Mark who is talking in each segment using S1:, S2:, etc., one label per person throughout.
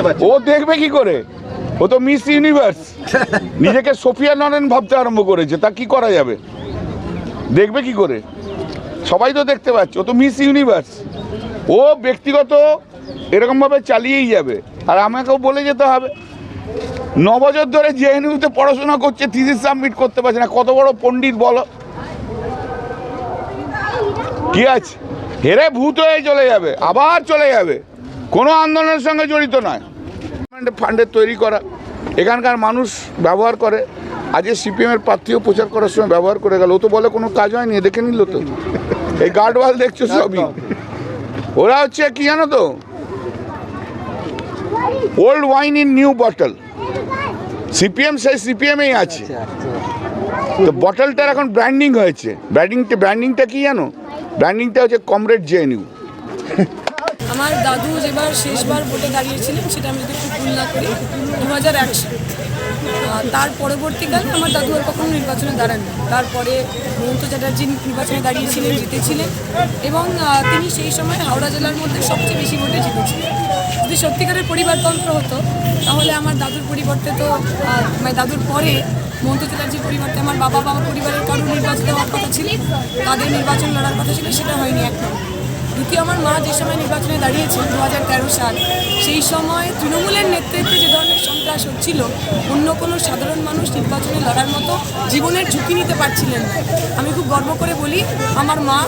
S1: দেখতে পাচ্ছেন
S2: ও দেখবে কি করে? ও তো মিস ইউনিভার্স। নিজেকে সোফিয়া নরেন ভাবতে আরম্ভ করেছে তা কি করা যাবে? দেখবে কি করে? সবাই তো দেখতে পাচ্ছে ও তো মিস ইউনিভার্স। ও ব্যক্তিগত এরকমভাবে চালিয়েই যাবে আর আমাকেও বলে যেতে হবে। ন বছর ধরে জেএনইউতে পড়াশোনা করছে থিসিস সাবমিট করতে পারছে না কত বড় পণ্ডিত বলো? কি আছে? হেরে ভূত হয়ে চলে যাবে আবার চলে যাবে। কোনো আন্দোলনের সঙ্গে জড়িত নয়। ফান্ডের তৈরি করা। এখানকার মানুষ ব্যবহার করে। আজকে সিপিএমের প্রার্থীও প্রচার করার সময় ব্যবহার করে গেল। ও তো বলে কোনো কাজ হয়নি দেখে নিল তো। এই গার্ডওয়াল দেখছ সবই। ওরা হচ্ছে কি জানো তো? Old wine in new bottle CPM সেই সিপিএমেই আছে। তো বটলটার এখন ব্র্যান্ডিং হয়েছে। ব্র্যান্ডিংটা ব্র্যান্ডিংটা কি জানো? ব্র্যান্ডিংটা হচ্ছে কমরেড জেএনইউ
S3: আমার দাদু যেবার শেষবার ভোটে দাঁড়িয়েছিলেন, সেটা আমি যদি একটু ভুল না করি দু হাজার এক তার পরবর্তীকালে আমার দাদু আর কখনো নির্বাচনে দাঁড়াননি। তারপরে মমতা চ্যাটার্জি নির্বাচনে দাঁড়িয়েছিলেন, জিতেছিলেন এবং তিনি সেই সময় হাওড়া জেলার মধ্যে সবচেয়ে বেশি ভোটে জিতেছিলেন। যদি সত্যিকারের পরিবারতন্ত্র হতো, তাহলে আমার দাদুর পরিবর্তে তো মানে দাদুর পরে মমতা চ্যাটার্জির পরিবর্তে আমার বাবা বাবা পরিবারের কারও নির্বাচিত হওয়ার কথা ছিল, তাদের নির্বাচন লড়ার কথা ছিল, সেটা হয়নি নম্বর। দ্বিতীয় আমার মা যে সময় নির্বাচনে দাঁড়িয়েছেন দু হাজার তেরো সাল, সেই সময় তৃণমূলের নেতৃত্বে যে ধরনের সন্ত্রাস হচ্ছিল, অন্য কোনো সাধারণ মানুষ নির্বাচনে লড়ার মতো জীবনের ঝুঁকি নিতে পারছিলেন না। আমি খুব গর্ব করে বলি, আমার মা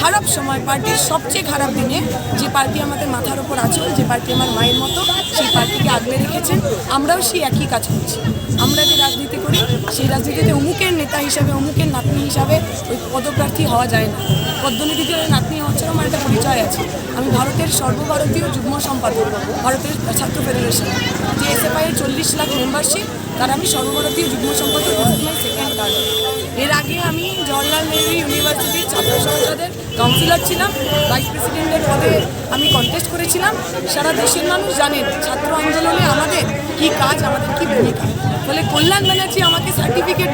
S3: খারাপ সময়, পার্টির সবচেয়ে খারাপ দিনে যে পার্টি আমাদের মাথার ওপর আছে যে পার্টি আমার মায়ের মতো, সেই পার্টিকে আগলে রেখেছেন। আমরাও সেই একই কাজ করছি। আমরা যে রাজনীতি করি, সেই রাজনীতিতে অমুকের নেতা হিসাবে, অমুকের নাতনি হিসাবে ওই পদপ্রার্থী হওয়া যায় না। পদ্মনীতিতে নাতনি হচ্ছে আমার একটা পরিচয় আছে। আমি ভারতের সর্বভারতীয় যুগ্ম সম্পাদক, ভারতের ছাত্র ফেডারেশন যে এসএফআই এর চল্লিশ লাখ মেম্বারশিপ তার আমি সর্বভারতীয় যুগ্ম সম্পাদক সেকেন্ড টার্ম এর আগে আমি জওয়াহরলাল নেহরু ইউনিভার্সিটির ছাত্র সংসদের কাউন্সিলর ছিলাম ভাইস প্রেসিডেন্টের পদে আমি কন্টেস্ট করেছিলাম। সারা দেশের মানুষ জানেন ছাত্র আন্দোলনে আমাদের কি কাজ, আমাদের কি ভূমিকা। ফলে কল্যাণ ব্যানার্জি আমাকে সার্টিফিকেট